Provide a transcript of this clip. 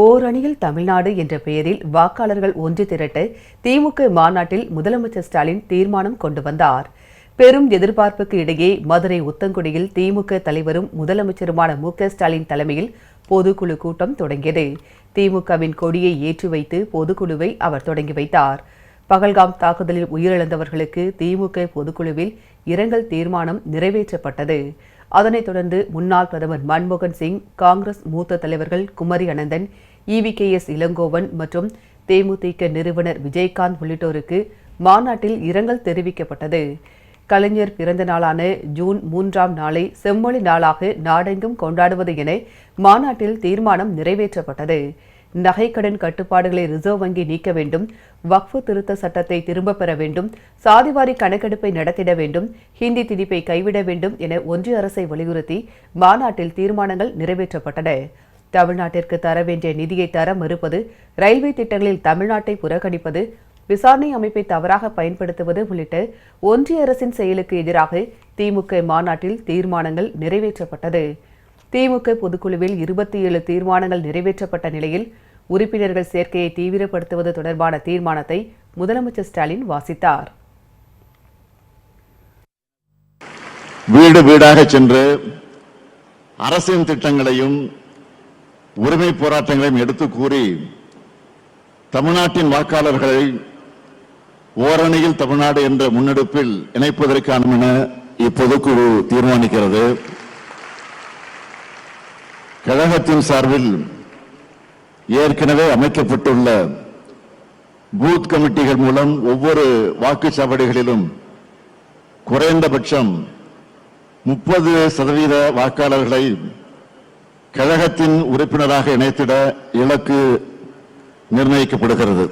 ஓரணியில் தமிழ்நாடு என்ற பெயரில் வாக்காளர்கள் ஒன்று திரட்ட திமுக மாநாட்டில் முதலமைச்சர் ஸ்டாலின் தீர்மானம் கொண்டு வந்தார். பெரும் எதிர்பார்ப்புக்கு இடையே மதுரை உத்தங்குடியில் திமுக தலைவரும் முதலமைச்சருமான மு ஸ்டாலின் தலைமையில் பொதுக்குழு கூட்டம் தொடங்கியது. திமுகவின் கொடியை ஏற்றி வைத்து பொதுக்குழுவை அவர் தொடங்கி வைத்தார். பகல்காம் தாக்குதலில் உயிரிழந்தவர்களுக்கு திமுக பொதுக்குழுவில் இரங்கல் தீர்மானம் நிறைவேற்றப்பட்டது. அதனைத் தொடர்ந்து முன்னாள் பிரதமர் மன்மோகன் சிங் காங்கிரஸ் மூத்த தலைவர்கள் குமரி அனந்தன் இவிகேஎஸ் இளங்கோவன் மற்றும் தேமுதிக நிறுவனர் விஜயகாந்த் உள்ளிட்டோருக்கு மாநாட்டில் இரங்கல் தெரிவிக்கப்பட்டது. கலைஞர் பிறந்த நாளான ஜூன் மூன்றாம் நாளை செம்மொழி நாளாக நாடெங்கும் கொண்டாடுவது என மாநாட்டில் தீர்மானம் நிறைவேற்றப்பட்டது. நகைக்கடன் கட்டுப்பாடுகளை ரிசர்வ் வங்கி நீக்க வேண்டும் வக்ஃபு திருத்த சட்டத்தை திரும்பப் பெற வேண்டும் சாதிவாரி கணக்கெடுப்பை நடத்திட வேண்டும் ஹிந்தி திணிப்பை கைவிட வேண்டும் என ஒன்றிய அரசை வலியுறுத்தி மாநாட்டில் தீர்மானங்கள் நிறைவேற்றப்பட்டன. தமிழ்நாட்டிற்கு தர வேண்டிய நிதியை தர மறுப்பது ரயில்வே திட்டங்களில் தமிழ்நாட்டை புறக்கணிப்பது விசாரணை அமைப்பை தவறாக பயன்படுத்துவது உள்ளிட்ட ஒன்றிய அரசின் செயலுக்கு எதிராக திமுக மாநாட்டில் தீர்மானங்கள் நிறைவேற்றப்பட்டது. திமுக பொதுக்குழுவில் இருபத்தி ஏழு தீர்மானங்கள் நிறைவேற்றப்பட்ட நிலையில் உறுப்பினர்கள் சேர்க்கையை தீவிரப்படுத்துவது தொடர்பான தீர்மானத்தை முதலமைச்சர் ஸ்டாலின் வாசித்தார். வீடு வீடாக சென்று அரசின் திட்டங்களையும் உரிமை போராட்டங்களையும் எடுத்து கூறி தமிழ்நாட்டின் வாக்காளர்களை ஓரணியில் தமிழ்நாடு என்ற முன்னெடுப்பில் இணைப்பதற்கான என இப்பொதுக்குழு தீர்மானிக்கிறது. கழகத்தின் சார்பில் ஏற்கனவே அமைக்கப்பட்டுள்ள பூத் கமிட்டிகள் மூலம் ஒவ்வொரு வாக்குச்சாவடிகளிலும் குறைந்தபட்சம் முப்பது சதவீத வாக்காளர்களை கழகத்தின் உறுப்பினராக இணைத்திட இலக்கு நிர்ணயிக்கப்படுகிறது.